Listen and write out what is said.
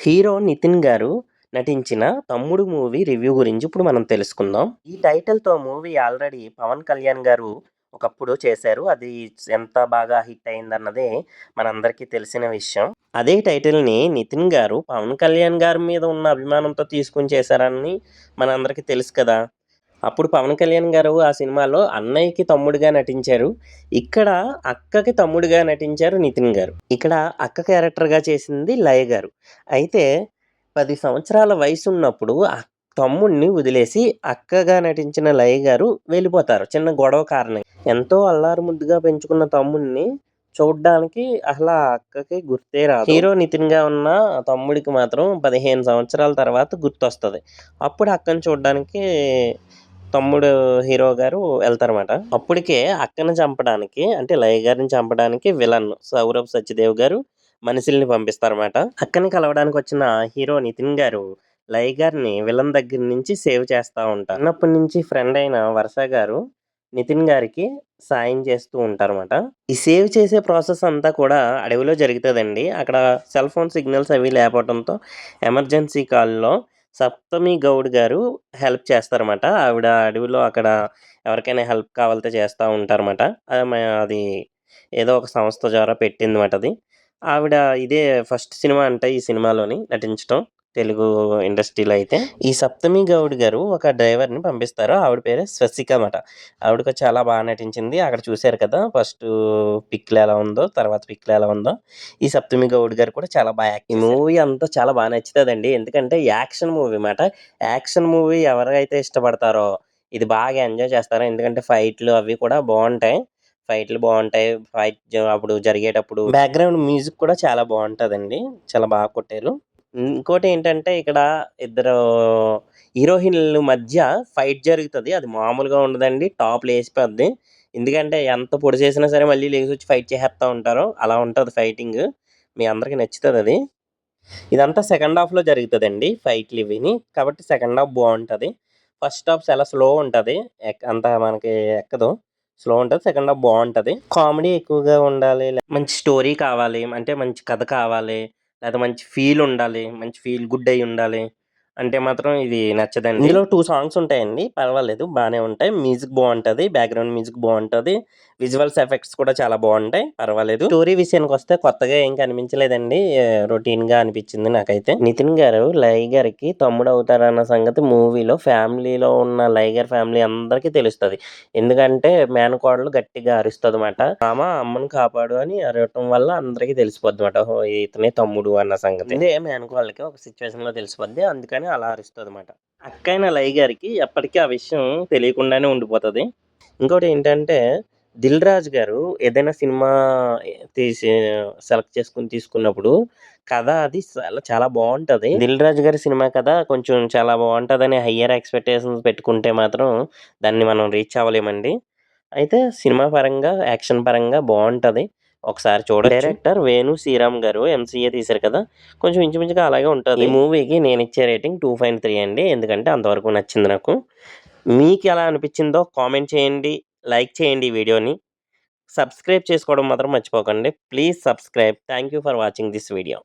Hero Nitin గారు నటించిన తమ్ముడు మూవీ రివ్యూ గురించి ఇప్పుడు మనం తెలుసుకుందాం. ఈ టైటిల్తో మూవీ ఆల్రెడీ పవన్ కళ్యాణ్ గారు ఒకప్పుడు చేశారు. అది ఎంత బాగా హిట్ అయిందన్నదే మనందరికీ తెలిసిన విషయం. అదే టైటిల్ని నితిన్ గారు పవన్ కళ్యాణ్ గారి మీద ఉన్న అభిమానంతో తీసుకుని చేశారని మనందరికీ తెలుసు కదా. అప్పుడు పవన్ కళ్యాణ్ గారు ఆ సినిమాలో అన్నయ్యకి తమ్ముడిగా నటించారు. ఇక్కడ అక్కకి తమ్ముడిగా నటించారు నితిన్ గారు. ఇక్కడ అక్క క్యారెక్టర్గా చేసింది లయ గారు. అయితే పది సంవత్సరాల వయసు ఉన్నప్పుడు ఆ తమ్ముడిని వదిలేసి అక్కగా నటించిన లయ గారు వెళ్ళిపోతారు. చిన్న గొడవ కారణం ఎంతో అల్లారు ముద్దుగా పెంచుకున్న తమ్ముడిని చూడ్డానికి అసలు ఆ అక్కకి గుర్తే రాదు. హీరో నితిన్గా ఉన్న తమ్ముడికి మాత్రం పదిహేను సంవత్సరాల తర్వాత గుర్తొస్తుంది. అప్పుడు అక్కని చూడడానికి తమ్ముడు హీరో గారు వెళ్తారన్నమాట. అప్పటికే అక్కని చంపడానికి అంటే లయ గారిని చంపడానికి విలన్ సౌరభ్ సత్యదేవ్ గారు మనుషుల్ని పంపిస్తారన్నమాట. అక్కని కలవడానికి వచ్చిన హీరో నితిన్ గారు లయ గారిని విలన్ దగ్గర నుంచి సేవ్ చేస్తూ ఉంటారు. చిన్నప్పటి నుంచి ఫ్రెండ్ అయిన వర్ష గారు నితిన్ గారికి సాయం చేస్తూ ఉంటారన్నమాట. ఈ సేవ్ చేసే ప్రాసెస్ అంతా కూడా అడవిలో జరుగుతుందండి. అక్కడ సెల్ ఫోన్ సిగ్నల్స్ అవి లేకపోవడంతో ఎమర్జెన్సీ కాల్లో సప్తమి గౌడ్ గారు హెల్ప్ చేస్తారన్నమాట. ఆవిడ అడవిలో అక్కడ ఎవరికైనా హెల్ప్ కావాలితే చేస్తూ ఉంటారన్నమాట. అది ఏదో ఒక సంస్థ ద్వారా పెట్టిందన్నమాట అది. ఆవిడ ఇదే ఫస్ట్ సినిమా అంట ఈ సినిమాలోని నటించడం తెలుగు ఇండస్ట్రీలో అయితే ఈ సప్తమి గౌడ్ గారు ఒక డ్రైవర్ని పంపిస్తారు. ఆవిడ పేరు స్వసిక అన్నమాట. ఆవిడకి చాలా బాగా నటించింది. అక్కడ చూశారు కదా ఫస్ట్ పిక్లు ఎలా ఉందో తర్వాత పిక్లు ఎలా ఉందో. ఈ సప్తమి గౌడ్ గారు కూడా చాలా బాగా ఈ మూవీ అంతా చాలా బాగా నచ్చుతుందండి. ఎందుకంటే యాక్షన్ మూవీ అన్నమాట. యాక్షన్ మూవీ ఎవరైతే ఇష్టపడతారో ఇది బాగా ఎంజాయ్ చేస్తారు ఎందుకంటే ఫైట్లు అవి కూడా బాగుంటాయి. ఫైట్లు బాగుంటాయి. ఫైట్ అప్పుడు జరిగేటప్పుడు బ్యాక్గ్రౌండ్ మ్యూజిక్ కూడా చాలా బాగుంటుందండి. చాలా బాగా కొట్టారు. ఇంకోటి ఏంటంటే ఇక్కడ ఇద్దరు హీరోయిన్ల మధ్య ఫైట్ జరుగుతుంది. అది మామూలుగా ఉండదండి. టాప్ లేచిపోద్ది. ఎందుకంటే ఎంత పొడి చేసినా సరే మళ్ళీ లేచి వచ్చి ఫైట్ చేసేస్తూ ఉంటారు. అలా ఉంటుంది ఫైటింగ్. మీ అందరికీ నచ్చుతుంది అది. ఇదంతా సెకండ్ హాఫ్లో జరుగుతుందండి ఫైట్లు ఇవిని కాబట్టి సెకండ్ హాఫ్ బాగుంటుంది. ఫస్ట్ హాఫ్ చాలా స్లో ఉంటుంది. అంత మనకి ఎక్కదు. స్లో ఉంటుంది. సెకండ్ హాఫ్ బాగుంటుంది. కామెడీ ఎక్కువగా ఉండాలి. మంచి స్టోరీ కావాలి. అంటే మంచి కథ కావాలి. లేదా మంచి ఫీల్ ఉండాలి మంచి ఫీల్ గుడ్ అయి ఉండాలి. అంటే మాత్రం ఇది నచ్చదండి. ఇందులో టూ సాంగ్స్ ఉంటాయండి. పర్వాలేదు బాగానే ఉంటాయి. మ్యూజిక్ బాగుంటుంది బ్యాక్గ్రౌండ్ మ్యూజిక్ బాగుంటుంది విజువల్స్ ఎఫెక్ట్స్ కూడా చాలా బాగుంటాయి పర్వాలేదు. స్టోరీ విషయానికి వస్తే కొత్తగా ఏం కనిపించలేదండి. రొటీన్గా అనిపించింది నాకైతే. నితిన్ గారు లై గారికి తమ్ముడు అవుతారన్న సంగతి మూవీలో ఫ్యామిలీలో ఉన్న లైగర్ ఫ్యామిలీ అందరికీ తెలుస్తుంది. ఎందుకంటే మేనకోడలు గట్టిగా అరుస్తుంది అనమాట మామ అమ్మను కాపాడు అని అరవటం వల్ల అందరికీ తెలిసిపోద్ది అనమాట ఇతనే తమ్ముడు అన్న సంగతి. ఇదే మేనకోడలకి ఒక సిచ్యువేషన్లో తెలిసిపోద్ది. అందుకని అలా అరుస్తుంది అనమాట అక్కైన లై గారికి ఎప్పటికీ ఆ విషయం తెలియకుండానే ఉండిపోతుంది. ఇంకోటి ఏంటంటే దిల్ రాజు గారు ఏదైనా సినిమా తీసి సెలెక్ట్ చేసుకుని తీసుకున్నప్పుడు కథ అది చాలా చాలా బాగుంటుంది దిల్ రాజు గారి సినిమా కథ కొంచెం చాలా బాగుంటుందని హయ్యర్ ఎక్స్పెక్టేషన్స్ పెట్టుకుంటే మాత్రం దాన్ని మనం రీచ్ అవ్వలేమండి. అయితే సినిమా పరంగా యాక్షన్ పరంగా బాగుంటుంది ఒకసారి చూడండి డైరెక్టర్ వేణు శ్రీరామ్ గారు ఎంసీఏ తీశారు కదా కొంచెం ఇంచుమించుగా అలాగే ఉంటుంది. ఈ మూవీకి నేను ఇచ్చే రేటింగ్ టూ పాయింట్ త్రీ అండి ఎందుకంటే అంతవరకు నచ్చింది నాకు. మీకు ఎలా అనిపించిందో కామెంట్ చేయండి లైక్ చేయండి ఈ వీడియోని. సబ్స్క్రైబ్ చేసుకోవడం మాత్రం మర్చిపోకండి. Please subscribe. Thank you for watching this video.